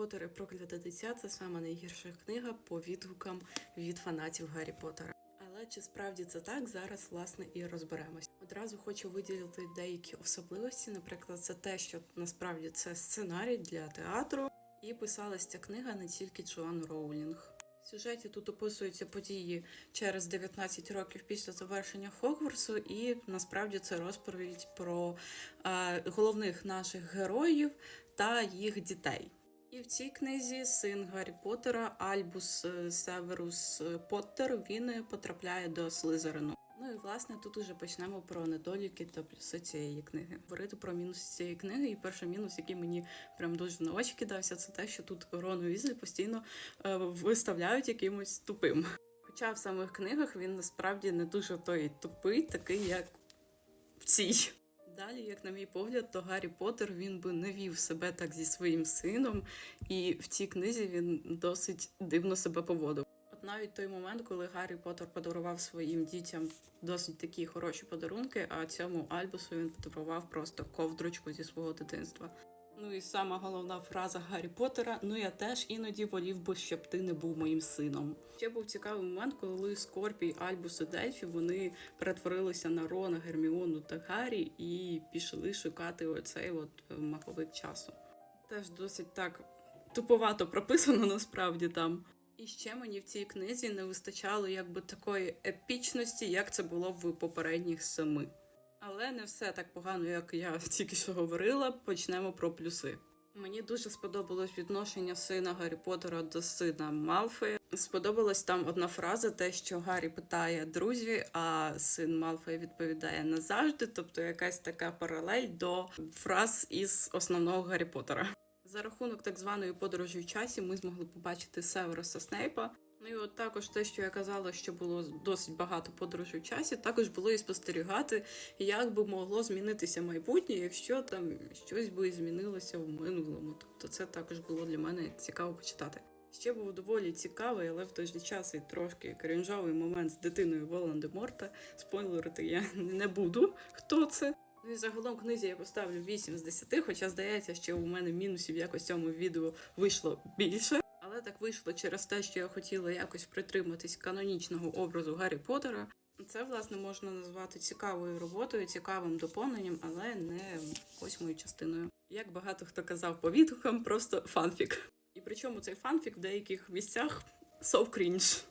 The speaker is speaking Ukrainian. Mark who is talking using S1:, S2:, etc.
S1: Поттер і прокляте дитя це саме найгірша книга по відгукам від фанатів Гаррі Поттера. Але чи справді це так, зараз власне і розберемось. Одразу хочу виділити деякі особливості. Наприклад, це те, що насправді це сценарій для театру, і писалась ця книга не тільки Джоан Роулінг. В сюжеті тут описуються події через 19 років після завершення Хогвартсу, і насправді це розповідь про е, головних наших героїв та їх дітей. І в цій книзі син Гаррі Поттера Альбус е, Северус е, Поттер він е, потрапляє до Слизерину. Ну і власне тут уже почнемо про недоліки та плюси цієї книги. Говорити про мінуси цієї книги, і перший мінус, який мені прям дуже на очі кидався, це те, що тут Рон Візлі постійно виставляють якимось тупим. Хоча в самих книгах він насправді не дуже той тупий, такий як в цій. Далі, як на мій погляд, то Гаррі Поттер він би не вів себе так зі своїм сином, і в цій книзі він досить дивно себе поводив. От навіть той момент, коли Гаррі Поттер подарував своїм дітям досить такі хороші подарунки, а цьому Альбусу він подарував просто ковдрочку зі свого дитинства. Ну і сама головна фраза Гаррі Поттера: ну я теж іноді волів би, щоб ти не був моїм сином. Ще був цікавий момент, коли Скорпій, Альбус і Дельфі вони перетворилися на Рона, Герміону та Гаррі і пішли шукати оцей от е, маховик часу. Теж досить так туповато прописано насправді там. І ще мені в цій книзі не вистачало якби такої епічності, як це було в попередніх семи. Але не все так погано, як я тільки що говорила. Почнемо про плюси. Мені дуже сподобалось відношення сина Гаррі Поттера до сина Малфоя. Сподобалась там одна фраза, те, що Гаррі питає друзі, а син Малфоя відповідає назавжди. Тобто якась така паралель до фраз із основного Гаррі Поттера. За рахунок так званої подорожі в часі ми змогли побачити Северуса Снейпа. Ну і от також те, що я казала, що було досить багато подорожей в часі, також було і спостерігати, як би могло змінитися майбутнє, якщо там щось би змінилося в минулому. Тобто це також було для мене цікаво почитати. Ще був доволі цікавий, але в той же час і трошки крінжовий момент з дитиною Волан-де-Морта. Спойлерити я не буду. Хто це? Ну і загалом книзі я поставлю 8 з 10, хоча здається, що у мене мінусів якось цьому відео вийшло більше. Але так вийшло через те, що я хотіла якось притриматись канонічного образу Гаррі Поттера. Це, власне, можна назвати цікавою роботою, цікавим доповненням, але не восьмою частиною. Як багато хто казав по відгукам, просто фанфік. І причому цей фанфік в деяких місцях so cringe.